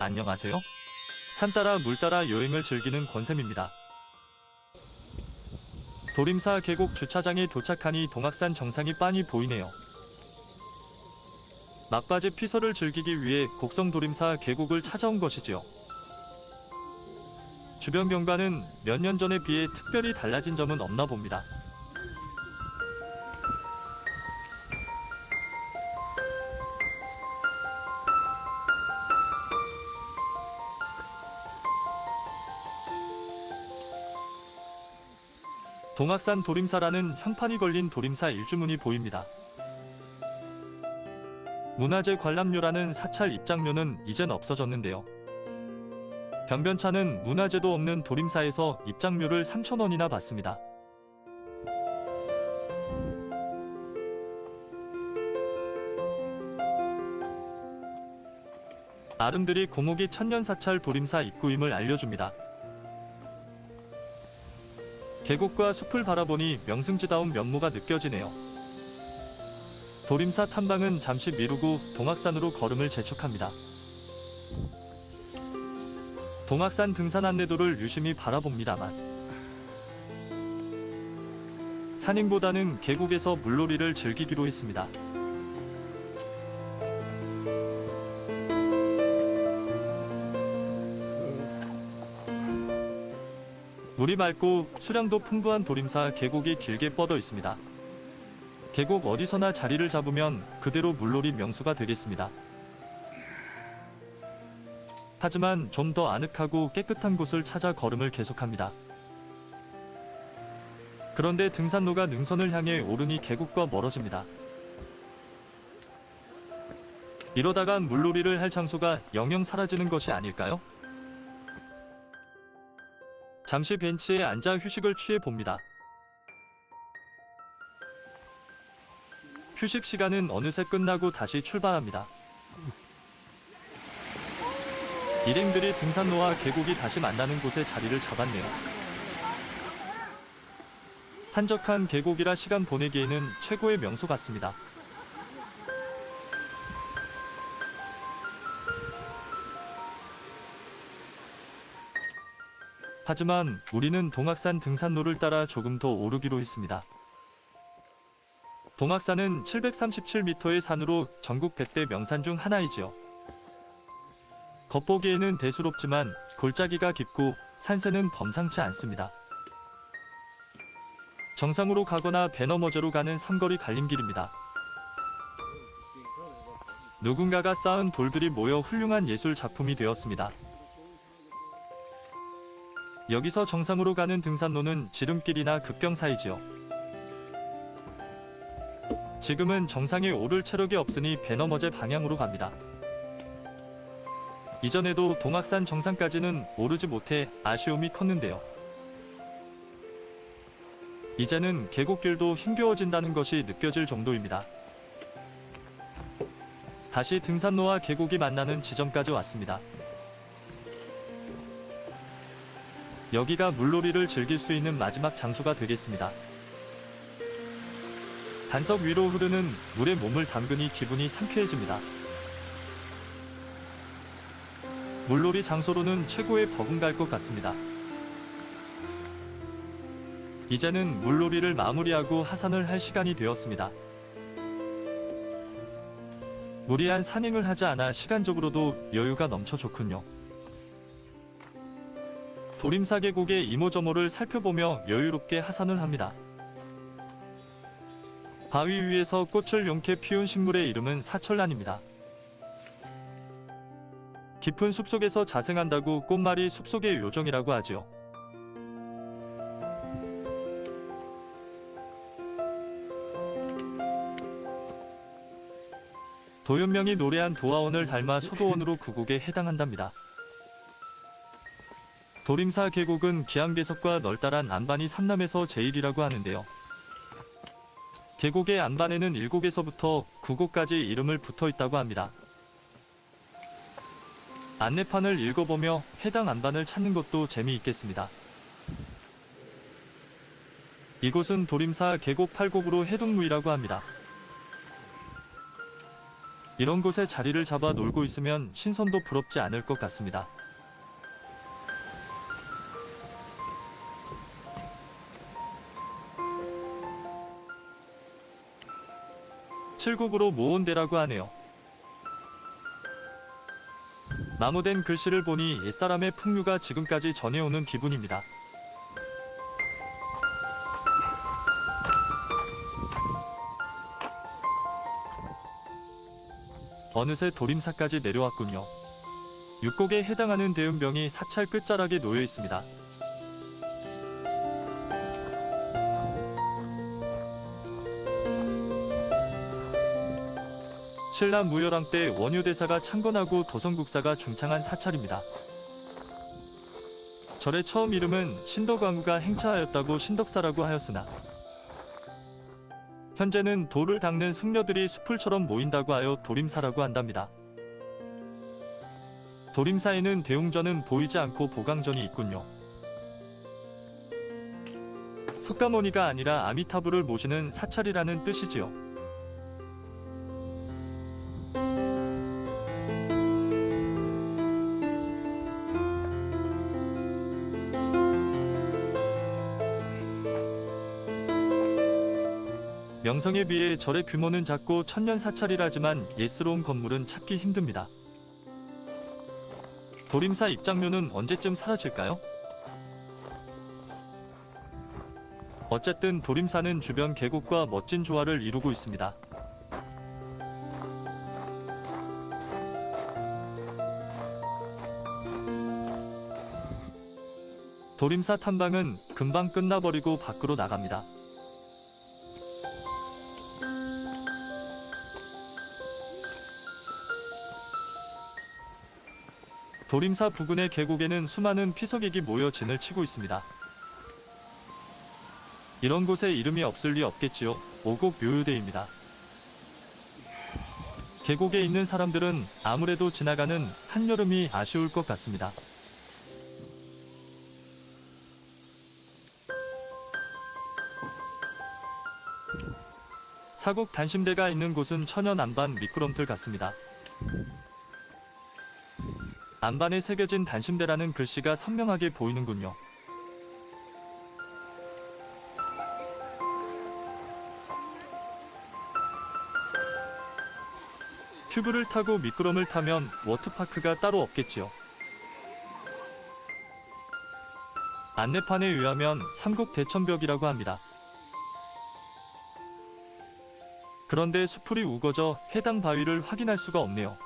안녕하세요. 산 따라 물 따라 여행을 즐기는 권쌤입니다. 도림사 계곡 주차장에 도착하니 동악산 정상이 빤히 보이네요. 막바지 피서를 즐기기 위해 곡성 도림사 계곡을 찾아온 것이지요. 주변 경관은 몇 년 전에 비해 특별히 달라진 점은 없나 봅니다. 동악산 도림사라는 현판이 걸린 도림사 일주문이 보입니다. 문화재 관람료라는 사찰 입장료는 이젠 없어졌는데요. 변변차는 문화재도 없는 도림사에서 입장료를 3,000원이나 받습니다. 아름드리 고목이 천년사찰 도림사 입구임을 알려줍니다. 계곡과 숲을 바라보니 명승지다운 면모가 느껴지네요. 도림사 탐방은 잠시 미루고 동악산으로 걸음을 재촉합니다. 동악산 등산 안내도를 유심히 바라봅니다만 산행보다는 계곡에서 물놀이를 즐기기로 했습니다. 물이 맑고 수량도 풍부한 도림사 계곡이 길게 뻗어 있습니다. 계곡 어디서나 자리를 잡으면 그대로 물놀이 명소가 되겠습니다. 하지만 좀 더 아늑하고 깨끗한 곳을 찾아 걸음을 계속합니다. 그런데 등산로가 능선을 향해 오르니 계곡과 멀어집니다. 이러다간 물놀이를 할 장소가 영영 사라지는 것이 아닐까요? 잠시 벤치에 앉아 휴식을 취해 봅니다. 휴식 시간은 어느새 끝나고 다시 출발합니다. 일행들이 등산로와 계곡이 다시 만나는 곳에 자리를 잡았네요. 한적한 계곡이라 시간 보내기에는 최고의 명소 같습니다. 하지만 우리는 동악산 등산로를 따라 조금 더 오르기로 했습니다. 동악산은 737m의 산으로 전국 100대 명산 중 하나이지요. 겉보기에는 대수롭지만 골짜기가 깊고 산세는 범상치 않습니다. 정상으로 가거나 배 너머저로 가는 삼거리 갈림길입니다. 누군가가 쌓은 돌들이 모여 훌륭한 예술 작품이 되었습니다. 여기서 정상으로 가는 등산로는 지름길이나 급경 사이지요. 지금은 정상에 오를 체력이 없으니 배 너머제 방향으로 갑니다. 이전에도 동악산 정상까지는 오르지 못해 아쉬움이 컸는데요. 이제는 계곡길도 힘겨워진다는 것이 느껴질 정도입니다. 다시 등산로와 계곡이 만나는 지점까지 왔습니다. 여기가 물놀이를 즐길 수 있는 마지막 장소가 되겠습니다. 단석 위로 흐르는 물에 몸을 담그니 기분이 상쾌해집니다. 물놀이 장소로는 최고의 버금갈 것 같습니다. 이제는 물놀이를 마무리하고 하산을 할 시간이 되었습니다. 무리한 산행을 하지 않아 시간적으로도 여유가 넘쳐 좋군요. 도림사 계곡의 이모저모를 살펴보며 여유롭게 하산을 합니다. 바위 위에서 꽃을 용케 피운 식물의 이름은 사철란입니다. 깊은 숲속에서 자생한다고 꽃말이 숲속의 요정이라고 하지요. 도윤명이 노래한 도화원을 닮아 소도원으로 구곡에 해당한답니다. 도림사 계곡은 기암계석과 널따란 안반이 삼남에서 제일이라고 하는데요. 계곡의 안반에는 7곳에서부터 9곳까지 이름을 붙어 있다고 합니다. 안내판을 읽어보며 해당 안반을 찾는 것도 재미있겠습니다. 이곳은 도림사 계곡 8곡으로 해동무이라고 합니다. 이런 곳에 자리를 잡아 놀고 있으면 신선도 부럽지 않을 것 같습니다. 칠곡으로 모은 데라고 하네요. 나무된 글씨를 보니 옛사람의 풍류가 지금까지 전해오는 기분입니다. 어느새 도림사까지 내려왔군요. 육곡에 해당하는 대음병이 사찰 끝자락에 놓여 있습니다. 신라 무열왕 때 원효대사가 창건하고 도성국사가 중창한 사찰입니다. 절의 처음 이름은 신덕왕후가 행차하였다고 신덕사라고 하였으나 현재는 돌을 닦는 승려들이 수풀처럼 모인다고 하여 도림사라고 한답니다. 도림사에는 대웅전은 보이지 않고 보강전이 있군요. 석가모니가 아니라 아미타부를 모시는 사찰이라는 뜻이지요. 명성에 비해 절의 규모는 작고 천년 사찰이라지만 예스러운 건물은 찾기 힘듭니다. 도림사 입장료는 언제쯤 사라질까요? 어쨌든 도림사는 주변 계곡과 멋진 조화를 이루고 있습니다. 도림사 탐방은 금방 끝나버리고 밖으로 나갑니다. 도림사 부근의 계곡에는 수많은 피서객이 모여 진을 치고 있습니다. 이런 곳에 이름이 없을 리 없겠지요. 오곡 묘유대입니다. 계곡에 있는 사람들은 아무래도 지나가는 한여름이 아쉬울 것 같습니다. 사곡 단심대가 있는 곳은 천연 안반 미끄럼틀 같습니다. 안반에 새겨진 단심대라는 글씨가 선명하게 보이는군요. 튜브를 타고 미끄럼을 타면 워터파크가 따로 없겠지요. 안내판에 의하면 삼곡 대천벽이라고 합니다. 그런데 수풀이 우거져 해당 바위를 확인할 수가 없네요.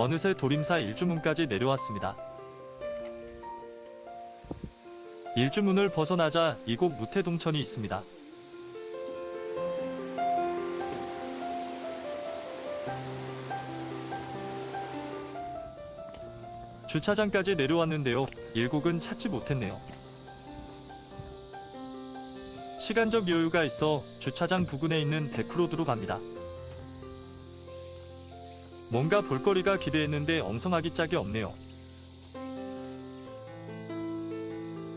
어느새 도림사 일주문까지 내려왔습니다. 일주문을 벗어나자 이곳 무태동천이 있습니다. 주차장까지 내려왔는데요. 일곡은 찾지 못했네요. 시간적 여유가 있어 주차장 부근에 있는 데크로드로 갑니다. 뭔가 볼거리가 기대했는데 엉성하기 짝이 없네요.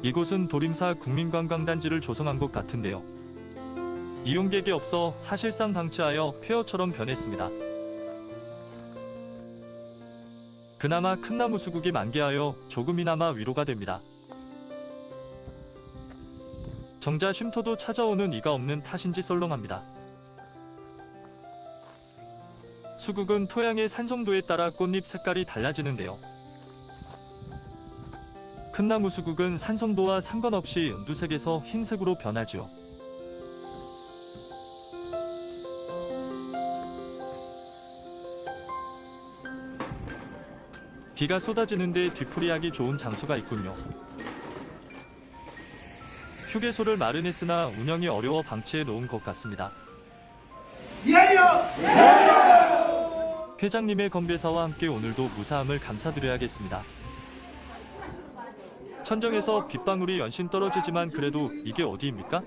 이곳은 도림사 국민관광단지를 조성한 것 같은데요. 이용객이 없어 사실상 방치하여 폐허처럼 변했습니다. 그나마 큰 나무 수국이 만개하여 조금이나마 위로가 됩니다. 정자 쉼터도 찾아오는 이가 없는 탓인지 썰렁합니다. 수국은 토양의 산성도에 따라 꽃잎 색깔이 달라지는데요. 큰 나무 수국은 산성도와 상관없이 은두색에서 흰색으로 변하지요. 비가 쏟아지는데 뒤풀이하기 좋은 장소가 있군요. 휴게소를 마련했으나 운영이 어려워 방치해 놓은 것 같습니다. 회장님의 건배사와 함께 오늘도 무사함을 감사드려야겠습니다. 천정에서 빗방울이 연신 떨어지지만 그래도 이게 어디입니까?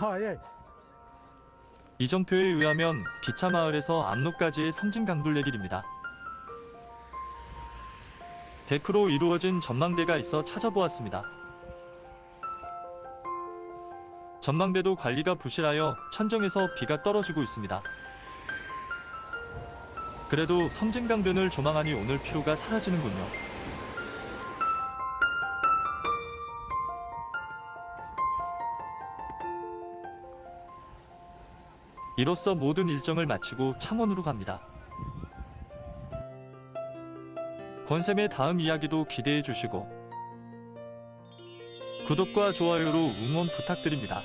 아, 예. 이정표에 의하면 기차마을에서 압록까지의 섬진 강둘레길입니다. 데크로 이루어진 전망대가 있어 찾아보았습니다. 전망대도 관리가 부실하여 천정에서 비가 떨어지고 있습니다. 그래도 섬진강변을 조망하니 오늘 피로가 사라지는군요. 이로써 모든 일정을 마치고 창원으로 갑니다. 권쌤의 다음 이야기도 기대해 주시고 구독과 좋아요로 응원 부탁드립니다.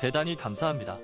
대단히 감사합니다.